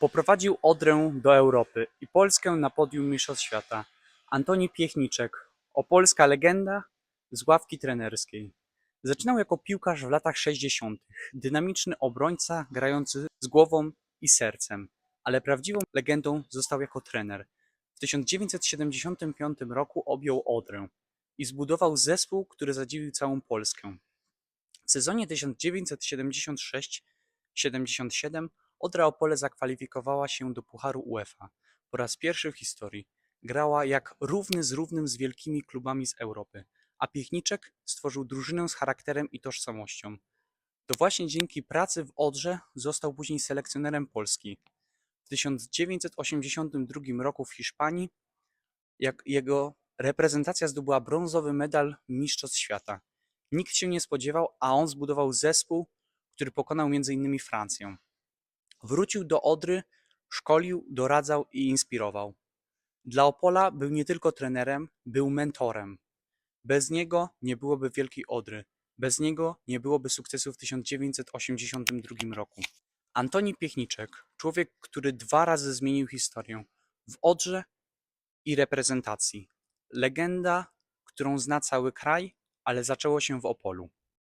Poprowadził Odrę do Europy i Polskę na podium Mistrzostw Świata. Antoni Piechniczek, opolska legenda z ławki trenerskiej. Zaczynał jako piłkarz w latach 60. Dynamiczny obrońca grający z głową i sercem, ale prawdziwą legendą został jako trener. W 1975 roku objął Odrę i zbudował zespół, który zadziwił całą Polskę. W sezonie 1976-77 Odra Opole zakwalifikowała się do Pucharu UEFA. Po raz pierwszy w historii grała jak równy z równym z wielkimi klubami z Europy, a Piechniczek stworzył drużynę z charakterem i tożsamością. To właśnie dzięki pracy w Odrze został później selekcjonerem Polski. W 1982 roku w Hiszpanii jak jego reprezentacja zdobyła brązowy medal Mistrzostw Świata. Nikt się nie spodziewał, a on zbudował zespół, który pokonał m.in. Francję. Wrócił do Odry, szkolił, doradzał i inspirował. Dla Opola był nie tylko trenerem, był mentorem. Bez niego nie byłoby Wielkiej Odry. Bez niego nie byłoby sukcesu w 1982 roku. Antoni Piechniczek, człowiek, który dwa razy zmienił historię w Odrze i reprezentacji. Legenda, którą zna cały kraj, ale zaczęło się w Opolu.